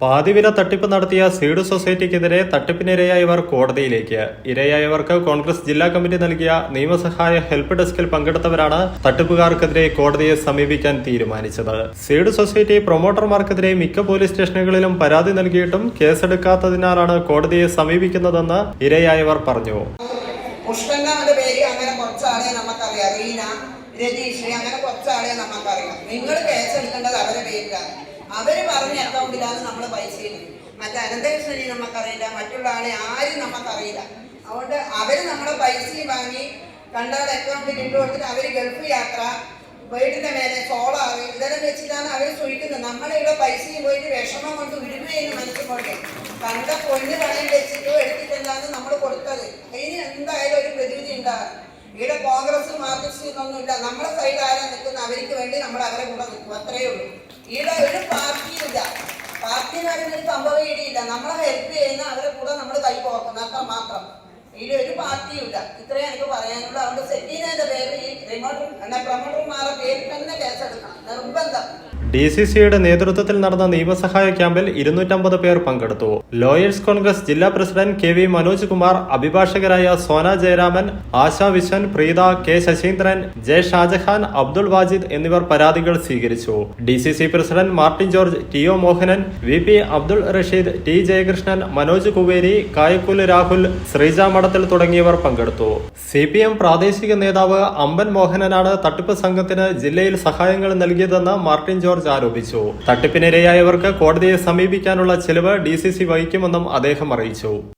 പാതിവില തട്ടിപ്പ് നടത്തിയ സീഡ് സൊസൈറ്റിക്കെതിരെ തട്ടിപ്പിനിരയായവർ കോടതിയിലേക്ക്. ഇരയായവർക്ക് കോൺഗ്രസ് ജില്ലാ കമ്മിറ്റി നൽകിയ നിയമസഹായ ഹെൽപ്പ് ഡെസ്കിൽ പങ്കെടുത്തവരാണ് തട്ടിപ്പുകാർക്കെതിരെ കോടതിയെ സമീപിക്കാൻ തീരുമാനിച്ചത്. സീഡ് സൊസൈറ്റി പ്രൊമോട്ടർമാർക്കെതിരെ മിക്ക പോലീസ് സ്റ്റേഷനുകളിലും പരാതി നൽകിയിട്ടും കേസെടുക്കാത്തതിനാലാണ് കോടതിയെ സമീപിക്കുന്നതെന്ന് ഇരയായവർ പറഞ്ഞു. അങ്ങനെ കുറച്ചാളെ നമുക്കറിയാം. നിങ്ങൾ കേസ് എടുക്കേണ്ടത് അവരുടെ പേരിലാണ്. അവർ പറഞ്ഞ അക്കൗണ്ടിലാണ് നമ്മൾ പൈസ ഇടുന്നത് മറ്റേ അനന്തകൃഷ്ണനെ നമുക്കറിയില്ല മറ്റുള്ള ആളെ ആരും നമുക്കറിയില്ല അതുകൊണ്ട് അവർ നമ്മുടെ പൈസ വാങ്ങി കണ്ടാൽ അക്കൗണ്ടിൽ ഇട്ട് കൊടുത്തിട്ട് അവർ ഗൾഫ് യാത്ര വീടിന്റെ മേലെ സോളാർ ഇതെല്ലാം വെച്ചിട്ടാണ് അവർ ചോദിക്കുന്നത് നമ്മളിവിടെ പൈസ പോയിട്ട് വിഷമം കൊണ്ട് വിടുകയെന്ന് മനസ്സിലോട്ടെ കണ്ട പൊന്ന് പണയം വെച്ചിട്ടോ എടുത്തിട്ടെന്താണ് നമ്മൾ കൊടുത്തത്? അതിന് എന്തായാലും ഒരു പ്രതിവിധി ഉണ്ടാകും. ഇവിടെ കോൺഗ്രസ് മാർക്സിസ്റ്റ് ഒന്നും ഇല്ല നമ്മുടെ സൈഡ് ആരാ നിൽക്കുന്ന അവർക്ക് വേണ്ടി നമ്മൾ അവരെ കൂടെ നിൽക്കും. അത്രയേ ഉള്ളൂ. ഇവിടെ ഒരു പാർട്ടിയില്ല പാർട്ടിമാരുടെ സംഭവം ഇടിയില്ല നമ്മളെ ഹെൽപ്പ് ചെയ്യുന്ന അവരെ കൂടെ നമ്മൾ കൈ പോക്കുന്ന മാത്രം. ഇതിൽ ഒരു പാർട്ടിയും ഇല്ല. ഇത്രയും എനിക്ക് പറയാനുള്ളൂ. അതുകൊണ്ട് സെറ്റീനയുടെ പേര് ഈ റിമോട്ടർ പ്രൊമോട്ടർമാരുടെ പേരിൽ തന്നെ കേസെടുക്കണം നിർബന്ധം. ഡി സി സിയുടെ നേതൃത്വത്തിൽ നടന്ന നിയമസഹായ ക്യാമ്പിൽ ഇരുന്നൂറ്റമ്പത് പേർ പങ്കെടുത്തു. ലോയേഴ്സ് കോൺഗ്രസ് ജില്ലാ president K V Manoj Kumar അഭിഭാഷകരായ Sona Jayaraman Asha Viswan Preetha K Saseendran J Shajahan Abdul Wajid എന്നിവർ പരാതികൾ സ്വീകരിച്ചു. D C C president Martin George T O Mohanan V P Abdul Rasheed T Jayakrishnan Manoj Kuveri Kayakkul Rahul Sreeja Madathil തുടങ്ങിയവർ പങ്കെടുത്തു. സി പി എം പ്രാദേശിക നേതാവ് അമ്പൻ മോഹനനാണ് തട്ടിപ്പ് സംഘത്തിന് ജില്ലയിൽ സഹായങ്ങൾ നൽകിയതെന്ന് മാർട്ടിൻ ജോർജ് ആരോപിച്ചു. തട്ടിപ്പിനിരയായവർക്ക് കോടതിയെ സമീപിക്കാനുള്ള ചെലവ് ഡി സി സി വഹിക്കുമെന്നും അദ്ദേഹം അറിയിച്ചു.